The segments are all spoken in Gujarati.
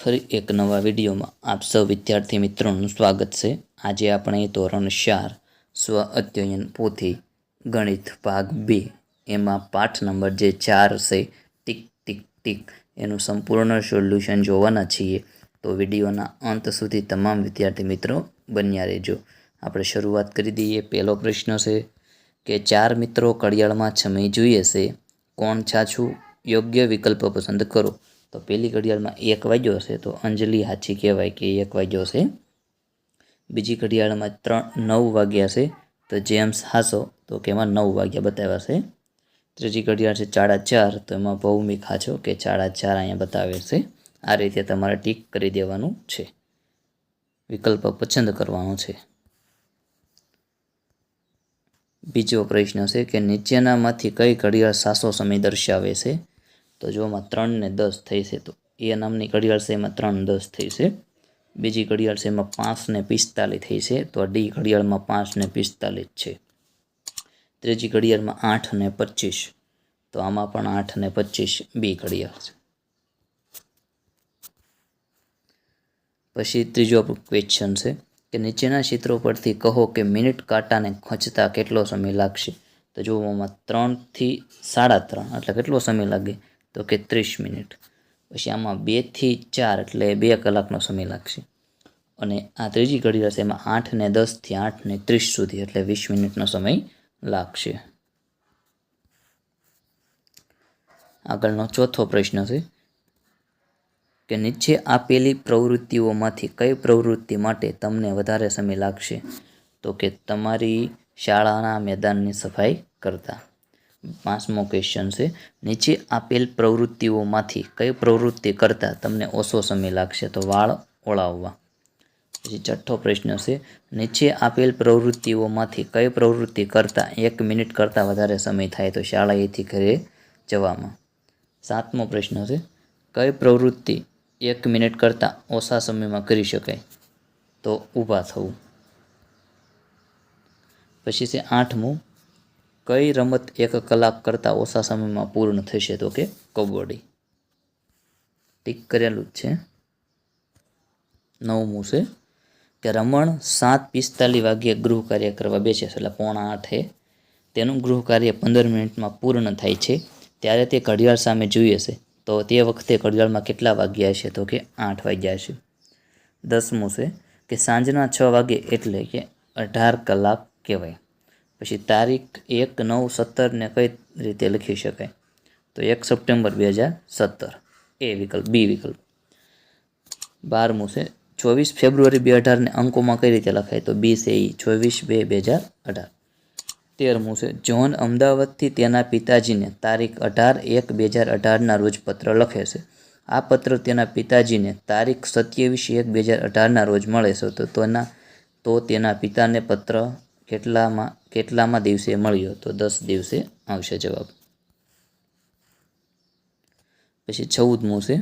ફરી એક નવા વિડીયોમાં આપ સૌ વિદ્યાર્થી મિત્રોનું સ્વાગત છે. આજે આપણે ધોરણ ચાર સ્વ અધ્યયન પોથી ગણિત ભાગ બે, એમાં પાઠ નંબર જે ચાર છે, ટીક ટીક ટીક, એનું સંપૂર્ણ સોલ્યુશન જોવાના છીએ. તો વિડીયોના અંત સુધી તમામ વિદ્યાર્થી મિત્રો બન્યા રહેજો. આપણે શરૂઆત કરી દઈએ. પહેલો પ્રશ્ન છે કે ચાર મિત્રો કડિયાળમાં છમી જોઈએ છે. કોણ છાછું? યોગ્ય વિકલ્પ પસંદ કરો. તો પહેલી ઘડિયાળમાં એક વાગ્યો હશે તો અંજલિ હાચી કહેવાય કે એક વાગ્યો છે બીજી ઘડિયાળમાં ત્રણ, નવ વાગ્યા છે તો જેમ્સ હાસો તો કે એમાં નવ વાગ્યા બતાવ્યા છે ત્રીજી ઘડિયાળ છે ચાડા ચાર તો એમાં ભૌમિક હાચો કે ચાડા ચાર અહીંયા બતાવે છે. આ રીતે તમારે ટીક કરી દેવાનું છે. વિકલ્પ પસંદ કરવાનો છે. બીજો પ્રશ્ન છે કે નીચેનામાંથી કઈ ઘડિયાળ સાસો સમય દર્શાવે છે? તો જો આમાં ત્રણ ને દસ થઈ છે, તો એ નામની ઘડિયાળ છે એમાં ત્રણ દસ થઈ છે. બીજી ઘડિયાળ છે એમાં પાંચ ને પિસ્તાલીસ થઈ છે, તો ડી ઘડિયાળમાં પાંચ ને પિસ્તાલીસ છે. ત્રીજી ઘડિયાળમાં આઠ ને પચીસ, તો આમાં પણ આઠ ને પચીસ બી ઘડિયાળ છે. પછી ત્રીજો ક્વેશ્ચન છે કે નીચેના ચિત્રો પરથી કહો કે મિનિટ કાંટાને ખંચતા કેટલો સમય લાગશે? તો જો આમાં ત્રણથી સાડા ત્રણ, એટલે કેટલો સમય લાગે? તો કે ત્રીસ મિનિટ. પછી આમાં બેથી ચાર એટલે બે કલાકનો સમય લાગશે. અને આ ત્રીજી ઘડિયાળ છે એમાં આઠ ને દસથી આઠ ને ત્રીસ સુધી એટલે વીસ મિનિટનો સમય લાગશે. આગળનો ચોથો પ્રશ્ન છે કે નીચે આપેલી પ્રવૃત્તિઓમાંથી કઈ પ્રવૃત્તિ માટે તમને વધારે સમય લાગશે? તો કે તમારી શાળાના મેદાનની સફાઈ કરતા. પાંચમો ક્વેશ્ચન છે, નીચે આપેલ પ્રવૃત્તિઓમાંથી કઈ પ્રવૃત્તિ કરતાં તમને ઓછો સમય લાગશે? તો વાળ ઓળાવવા. પછી છઠ્ઠો પ્રશ્ન છે, નીચે આપેલ પ્રવૃત્તિઓમાંથી કઈ પ્રવૃત્તિ કરતાં એક મિનિટ કરતાં વધારે સમય થાય તો શાળાએથી ઘરે જવામાં? સાતમો પ્રશ્ન છે, કઈ પ્રવૃત્તિ એક મિનિટ કરતાં ઓછા સમયમાં કરી શકાય? તો ઊભા થવું. પછી છે આઠમું કઈ રમત એક કલાક કરતાં ઓછા સમયમાં પૂર્ણ થશે તો કે કબડ્ડી? ટીક કરેલું જ છે. નવમું છે કે રમણ સાત પિસ્તાલીસ વાગ્યે ગૃહ કાર્ય કરવા બેસે છે. એટલે પોણા આઠે તેનું ગૃહ કાર્ય પંદર મિનિટમાં પૂર્ણ થાય છે. ત્યારે તે ઘડિયાળ સામે જોઈએ છે. તો તે વખતે ઘડિયાળમાં કેટલા વાગ્યા હશે? તો કે આઠ વાગ્યા છે દસમું છે કે સાંજના છ વાગે એટલે કે અઢાર કલાક કહેવાય. પછી તારીખ એક, નવ સત્તરને કઈ રીતે લખી શકાય? તો એક સપ્ટેમ્બર બે હજાર સત્તર. એ વિકલ્પ, બી વિકલ્પ. બારમું છે, ચોવીસ ફેબ્રુઆરી બે અઢારને અંકોમાં કઈ રીતે લખાય? તો બી છે ઈ, ચોવીસ બે બે હજાર અઢાર. તેરમું છે, જ્હોન અમદાવાદથી તેના પિતાજીને તારીખ અઢાર એક બે હજાર અઢારના રોજ પત્ર લખે છે. આ પત્ર તેના પિતાજીને તારીખ સત્યાવીસ એક બે હજાર અઢારના રોજ મળે છે. તો તેના તો તેના પિતાને પત્ર કેટલામાં કેટલામાં દિવસે મળ્યો તો દસ દિવસે આવશે જવાબ. પછી ચૌદમું છે,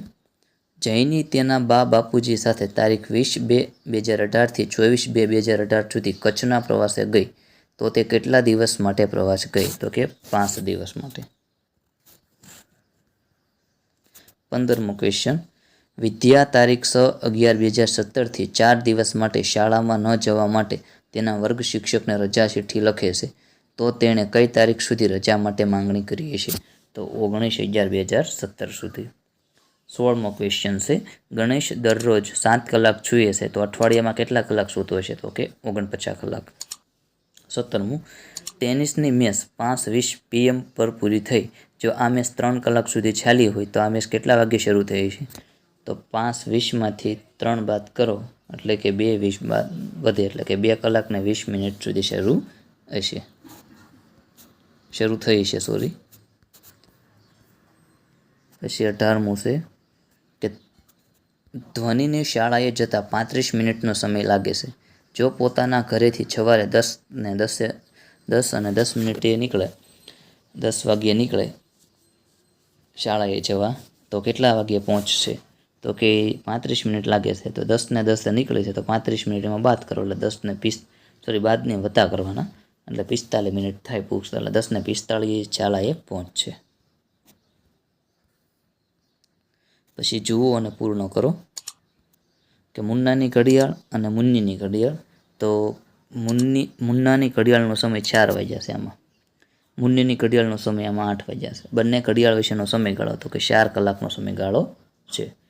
જૈની તેના બા બાપુજી સાથે તારીખ વીસ બે બે હજાર અઢારથી ચોવીસ બે બે હજાર અઢાર સુધી કચ્છના પ્રવાસે ગઈ. તો તે કેટલા દિવસ માટે પ્રવાસ ગઈ? તો કે પાંચ દિવસ માટે. પંદરમો ક્વેશ્ચન વિદ્યા તારીખ છ અગિયાર બે હજાર સત્તરથી ચાર દિવસ માટે શાળામાં ન જવા માટે તેના વર્ગ શિક્ષકને રજા ચિઠ્ઠી લખે છે, તો તેણે કઈ તારીખ સુધી રજા માટે માંગણી કરી હશે? તો ઓગણીસ અગિયાર બે હજાર સત્તર સુધી. સોળમો ક્વેશ્ચન છે, ગણેશ દરરોજ સાત કલાક સૂએ છે, તો અઠવાડિયામાં કેટલા કલાક સૂતો હશે? તો કે ઓગણપચાસ કલાક. સત્તરમું, ટેનિસની મેચ પાંચ વીસ પીએમ પર પૂરી થઈ. જો આ મેચ ત્રણ કલાક સુધી ચાલી હોય, તો આ મેચ કેટલા વાગે શરૂ થઈ છે તો પાંચ વીસમાંથી ત્રણ બાદ કરો. એટલે કે બે વીસ બાદ વધે, એટલે કે બે કલાક ને વીસ મિનિટ સુધી શરૂ હશે. શરૂ થઈ છે સોરી પછી અઢારમું છે કે ધ્વનિને શાળાએ જતાં પાંત્રીસ મિનિટનો સમય લાગે છે. જો પોતાના ઘરેથી સવારે દસ ને દસે દસ અને દસ મિનિટે નીકળે, દસ વાગ્યે નીકળે શાળાએ જવા, તો કેટલા વાગ્યે પહોંચશે? તો કે પાંત્રીસ મિનિટ લાગે છે, તો દસ ને દસે નીકળે છે, તો પાંત્રીસ મિનિટ એમાં બાદ કરો, એટલે દસને પિસ સોરી બાદને વત્તા કરવાના, એટલે પિસ્તાલીસ મિનિટ થાય પૂછ, એટલે દસને પિસ્તાળીસ શાળાએ પહોંચશે પછી જુઓ અને પૂર્ણ કરો કે મુન્નાની ઘડિયાળ અને મુન્નીની ઘડિયાળ, તો મુન્ની, મુન્નાની ઘડિયાળનો સમય ચાર વાગ્યા છે આમાં. મુન્નીની ઘડિયાળનો સમય આમાં આઠ વાગ્યા છે. બંને ઘડિયાળ વિશેનો સમયગાળો તો કે ચાર કલાકનો સમયગાળો છે.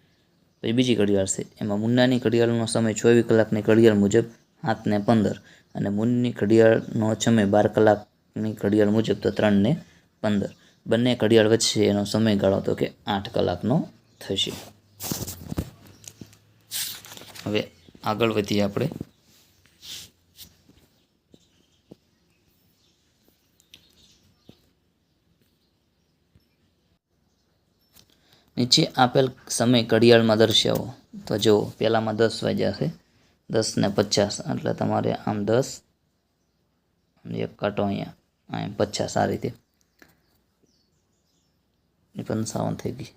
પછી બીજી ઘડિયાળ છે. એમાં મુન્નાની ઘડિયાળનો સમય ચોવીસ કલાકની ઘડિયાળ મુજબ હાથને પંદર અને મુન્ની ઘડિયાળનો સમય બાર કલાકની ઘડિયાળ મુજબ તો ત્રણને પંદર. બંને ઘડિયાળ વચ્ચે એનો સમયગાળો તો કે આઠ કલાકનો થશે. હવે આગળ વધીએ આપણે. નીચે આપેલ સમય ઘડિયાળમાં દર્શાવો. તો જો પહેલાંમાં દસ વાગ્યા છે, દસ ને પચાસ, એટલે તમારે આમ દસ એક કાંટો અહીંયા આમ પચાસ આ રીતે. પંચાવન થઈ ગઈ.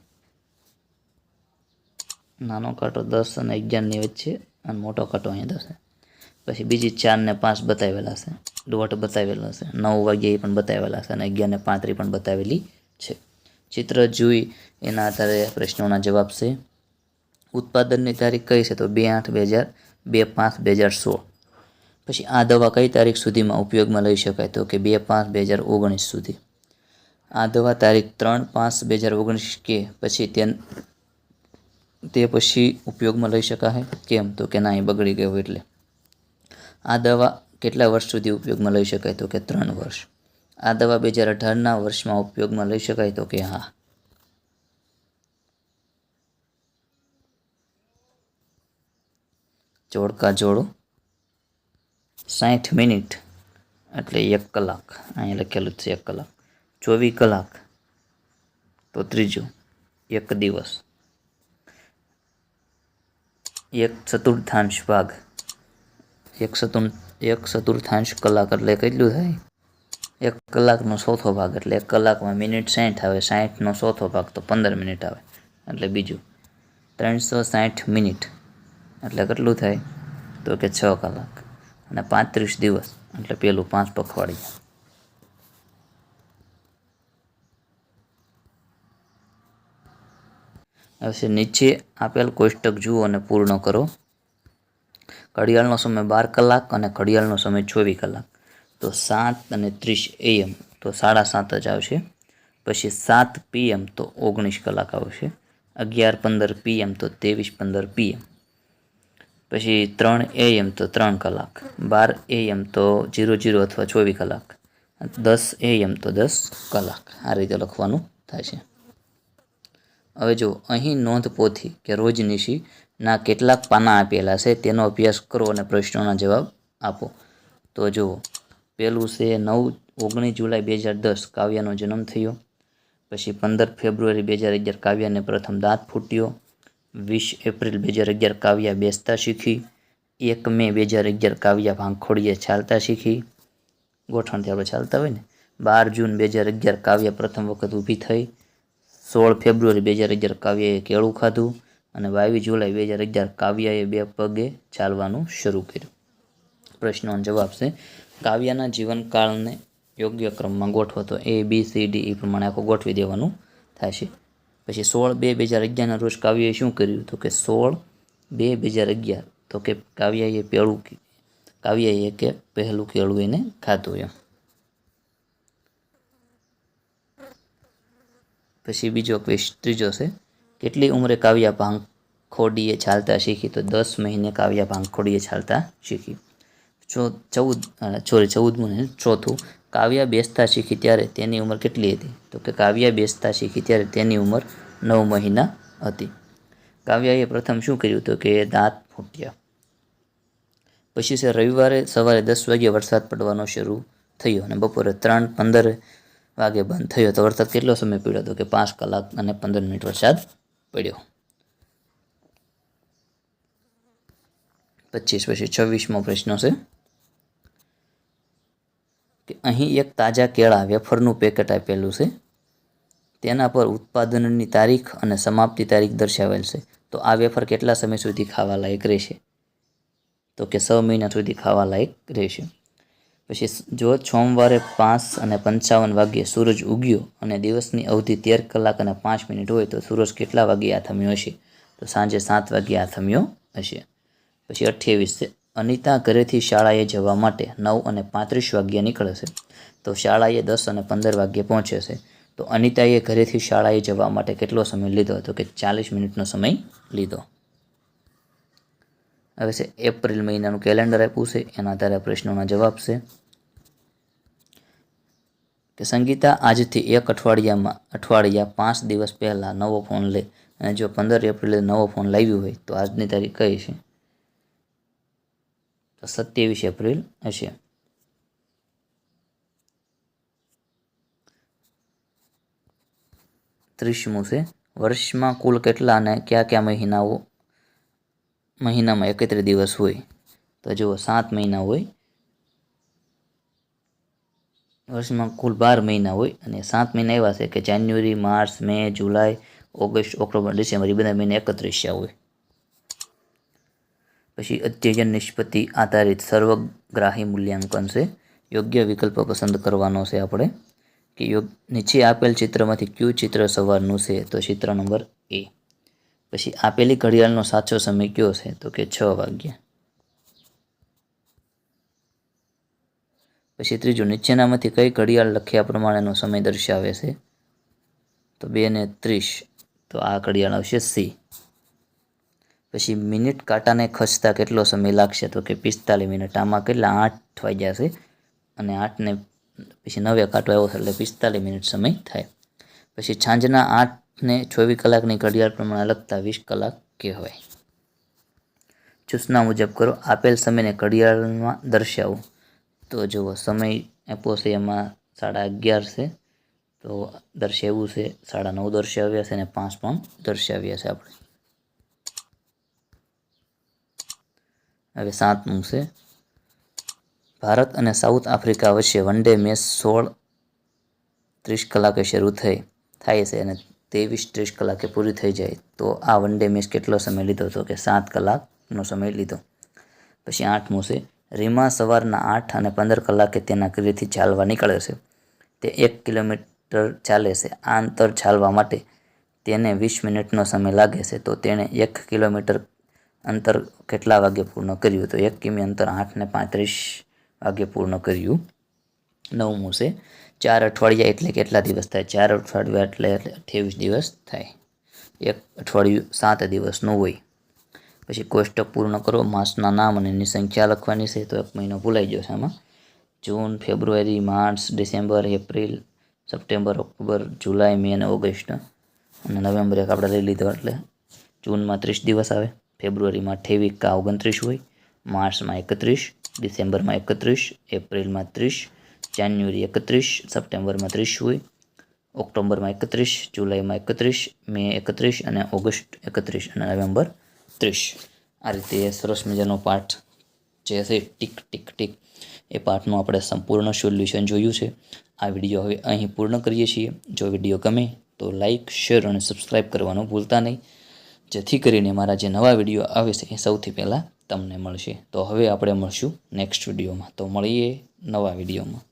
નાનો કાંટો દસ અને અગિયારની વચ્ચે અને મોટો કાંટો અહીંયા દસ. પછી બીજી ચાર ને પાંચ બતાવેલા છે, દોઢ બતાવેલા છે, નવ વાગ્યા એ પણ બતાવેલા છે અને અગિયાર ને પાંત્રી પણ બતાવેલી છે. ચિત્ર જોઈ એના આધારે પ્રશ્નોના જવાબ છે. ઉત્પાદનની તારીખ કઈ છે તો બે આઠ બે હજાર બે પાંચ બે હજાર સોળ. પછી આ દવા કઈ તારીખ સુધીમાં ઉપયોગમાં લઈ શકાય તો કે બે પાંચ બે હજાર ઓગણીસ સુધી. આ દવા તારીખ ત્રણ પાંચ બે હજાર ઓગણીસ કે પછી તે તે પછી ઉપયોગમાં લઈ શકાય? કેમ? તો કે ના, એ બગડી ગયો એટલે. આ દવા કેટલા વર્ષ સુધી ઉપયોગમાં લઈ શકાય તો કે ત્રણ વર્ષ? આ દવા બે હજાર અઢારના વર્ષમાં ઉપયોગમાં લઈ શકાય તો કે હા. જોડકા જોડો. સાઠ મિનિટ. એટલે એક કલાક. અહીંયા લખેલું છે એક કલાક. ચોવીસ કલાક. તો ત્રીજું. એક દિવસ. એક ચતુર્થાંશ ભાગ. એક ચતુર, એક ચતુર્થાંશ કલાક એટલે કેટલું થાય? એક કલાકનો ચોથો ભાગ એટલે એક કલાકમાં મિનિટ સાઠ આવે સાઠનો ચોથો ભાગ તો પંદર મિનિટ આવે, એટલે બીજું. ત્રણસો સાઠ મિનિટ, એટલે કેટલું થાય? તો કે છ કલાક. અને પાંત્રીસ દિવસ, એટલે પેલું પાંચ પખવાડિયા. હવે નીચે આપેલ કોષ્ટક જુઓ અને પૂર્ણ કરો. ઘડિયાળનો સમય બાર કલાક અને ઘડિયાળનો સમય ચોવીસ કલાક. તો સાત અને ત્રીસ એએમ તો સાડા સાત જ આવશે. પછી સાત પીએમ તો ઓગણીસ કલાક આવશે. અગિયાર પંદર પીએમ તો ત્રેવીસ પંદર પીએમ પછી ત્રણ એએમ તો ત્રણ કલાક. બાર એએમ તો જીરો જીરો અથવા ચોવીસ કલાક. દસ એએમ તો દસ કલાક. આ રીતે લખવાનું છે. હવે જો અહીં નોંધ પોથી કે રોજનીશી ના કેટલાક પાના આપેલા છે, તેનો અભ્યાસ કરો અને પ્રશ્નોના જવાબ આપો. તો જુઓ. પહેલું છે નવ ઓગણીસ જુલાઈ બે હજાર દસ, કાવ્યાનો જન્મ થયો. પછી પંદર ફેબ્રુઆરી બે હજાર અગિયાર, કાવ્યાને પ્રથમ દાંત ફૂટ્યો. વીસ એપ્રિલ બે હજાર અગિયાર, કાવ્યા બેસતા શીખી. એક મે બે હજાર અગિયાર, કાવ્યા ભાંખોડીએ ચાલતા શીખી. ગોઠવણથી આપણે ચાલતા હોય ને. બાર જૂન બે હજાર અગિયાર, કાવ્યા પ્રથમ વખત ઊભી થઈ. સોળ ફેબ્રુઆરી બે હજાર અગિયાર, કાવ્યાએ કેળું ખાધું અને બાવીસ જુલાઈ બે હજાર અગિયાર, કાવ્યાએ બે પગે ચાલવાનું શરૂ કર્યું. પ્રશ્નોનો જવાબ છે કાવ્યના જીવનકાળને યોગ્ય ક્રમમાં ગોઠવો તો એ બી સી ડી એ પ્રમાણે આખું ગોઠવી દેવાનું છે પછી સોળ બે બે હજાર અગિયારના રોજ કાવ્યએ શું કર્યું? તો કે સોળ બે બે હજાર અગિયાર. તો કે કાવ્યાએ પેળું કાવ્યાએ કે પહેલું કેળું એને ખાધું એમ. પછી બીજો ક્વેશ ત્રીજો છે, કેટલી ઉંમરે કાવ્યા ભાંખોડીએ ચાલતા શીખી? તો દસ મહિને કાવ્યા ભાંખોડીએ ચાલતા શીખી. ચો ચૌદ સોરી ચૌદમું ને ચોથું. કાવ્યા બેસતા શીખી ત્યારે તેની ઉંમર કેટલી હતી? તો કે કાવ્યા બેસતા શીખી ત્યારે તેની ઉંમર નવ મહિના હતી. કાવ્યાએ પ્રથમ શું કર્યું તો કે દાંત ફૂટ્યા. પછી છે રવિવારે સવારે દસ વાગ્યે વરસાદ પડવાનો શરૂ થયો અને બપોરે ત્રણ પંદર વાગે બંધ થયો. તો વરસાદ કેટલો સમય પડ્યો હતો કે પાંચ કલાક અને પંદર મિનિટ વરસાદ પડ્યો. પચીસ પછી છવ્વીસમો પ્રશ્ન છે. કે અહીં એક તાજા કેળા વેફરનું પેકેટ આપેલું છે. તેના પર ઉત્પાદનની તારીખ અને સમાપ્તિ તારીખ દર્શાવેલ છે. તો આ વેફર કેટલા સમય સુધી ખાવા લાયક રહેશે? તો કે છ મહિના સુધી ખાવા લાયક રહેશે. પછી જો સોમવારે પાંચ અને પંચાવન વાગ્યે સૂરજ ઉગ્યો અને દિવસની અવધિ તેર કલાક અને પાંચ મિનિટ હોય તો સૂરજ કેટલા વાગ્યે આથમ્યો હશે? તો સાંજે સાત વાગ્યે આથમ્યો હશે. પછી અઠ્યાવીસ અનિતા ઘરેથી શાળાએ જવા માટે નવ અને પાંત્રીસ વાગ્યે નીકળે છે. તો શાળાએ દસ અને પંદર વાગ્યે પહોંચે છે. તો અનિતાએ ઘરેથી શાળાએ જવા માટે કેટલો સમય લીધો તો કે ચાલીસ મિનિટનો સમય લીધો? હવે છે, એપ્રિલ મહિનાનું કેલેન્ડર આપ્યું છે. એના આધારે પ્રશ્નોના જવાબ છે કે સંગીતા આજથી એક અઠવાડિયામાં, અઠવાડિયા પાંચ દિવસ પહેલાં નવો ફોન લે. અને જો પંદર એપ્રિલે નવો ફોન લાવ્યો હોય તો આજની તારીખ કઈ છે? તો સત્યાવીસ એપ્રિલ હશે. ત્રીસમું છે, વર્ષમાં કુલ કેટલા અને કયા કયા મહિનાઓ, મહિનામાં એકત્રીસ દિવસ હોય? તો જુઓ, સાત મહિના હોય, વર્ષમાં કુલ બાર મહિના હોય અને સાત મહિના એવા છે કે January, March, May, July, August, October, December એ બધા મહિના એકત્રીસ હોય. પછી અધ્યયન નિષ્પત્તિ આધારિત સર્વગ્રાહી મૂલ્યાંકન છે. યોગ્ય વિકલ્પ પસંદ કરવાનો છે આપણે. કે યોગ, નીચે આપેલ ચિત્રમાંથી કયું ચિત્ર સવારનું છે તો ચિત્ર નંબર એ. પછી આપેલી ઘડિયાળનો સાચો સમય કયો છે તો કે છ વાગ્યા. પછી ત્રીજું, નીચેનામાંથી કઈ ઘડિયાળ લખ્યા પ્રમાણેનો સમય દર્શાવે છે? તો બે ને ત્રીસ. તો આ ઘડિયાળ આવશે સી. પછી મિનિટ કાંટાને ખસતા કેટલો સમય લાગશે તો કે પિસ્તાલીસ મિનિટ. આમાં કેટલા? આઠ વાગ્યા છે. અને આઠને પછી નવે કાંટો આવ્યો છે એટલે પિસ્તાલીસ મિનિટ સમય થાય. પછી સાંજના આઠને ચોવીસ કલાકની ઘડિયાળ પ્રમાણે લગતા વીસ કલાક કહેવાય. ચૂસના મુજબ કરો, આપેલ સમયને ઘડિયાળમાં દર્શાવો. તો જુઓ, સમય આપ્યો છે એમાં સાડા અગિયાર છે. તો દર્શાવ્યું છે, સાડા નવ દર્શાવ્યા છે અને પાંચ પણ દર્શાવ્યા છે આપણે. હવે સાતમું છે. ભારત અને સાઉથ આફ્રિકા વચ્ચે વન ડે મેચ સોળ ત્રીસ કલાકે શરૂ થઈ, થાય છે અને ત્રેવીસ ત્રીસ કલાકે પૂરી થઈ જાય. તો આ વન ડે મેચ કેટલો સમય લીધો તો કે સાત કલાકનો સમય લીધો? પછી આઠમું છે, રીમા સવારના આઠ અને પંદર કલાકે તેના ઘરેથી ચાલવા નીકળે છે. તે એક કિલોમીટર ચાલે છે. આ અંતર ચાલવા માટે તેને વીસ મિનિટનો સમય લાગે છે. તો તેણે એક કિલોમીટર અંતર કેટલા વાગે પૂર્ણ કર્યું તો એક કિમી અંતર આઠને પાંત્રીસ વાગે પૂર્ણ કર્યું. નવમું છે ચાર અઠવાડિયા એટલે કેટલા દિવસ થાય? ચાર અઠવાડિયા એટલે અઠ્યાવીસ દિવસ થાય. એક અઠવાડિયું સાત દિવસનું હોય. પછી કોષ્ટક પૂર્ણ કરો. માસના નામ અને એની સંખ્યા લખવાની છે. તો એક મહિનો ભૂલાઈ જશે આમાં. June, February, March, December, April, September, October, July, May અને ઓગસ્ટ. અને નવેમ્બર એક આપણે લઈ લીધો એટલે જૂનમાં ત્રીસ દિવસ આવે. ફેબ્રુઆરીમાં અઠ્યાવીસ કા ઓગણત્રીસ હોય, માર્ચમાં એકત્રીસ, ડિસેમ્બરમાં એકત્રીસ, એપ્રિલમાં ત્રીસ, જાન્યુઆરી એકત્રીસ, સપ્ટેમ્બરમાં ત્રીસ હોય, ઓક્ટોબરમાં એકત્રીસ, જુલાઈમાં એકત્રીસ, મે એકત્રીસ અને ઓગસ્ટ એકત્રીસ અને નવેમ્બર ત્રીસ. આ રીતે સરસ મજાનો પાઠ જે છે, ટીક ટીક ટીક, એ પાઠનું આપણે સંપૂર્ણ સોલ્યુશન જોયું છે. આ વીડિયો હવે અહીં પૂર્ણ કરીએ છીએ. જો વીડિયો ગમે તો લાઇક શેર અને સબસ્ક્રાઈબ કરવાનું ભૂલતા નહીં. જેથી કરીને મારા જે નવા વીડિયો આવે છે એ સૌથી પહેલાં તમને મળશે. તો હવે આપણે મળશું નેક્સ્ટ વિડીયોમાં. તો મળીએ નવા વિડીયોમાં.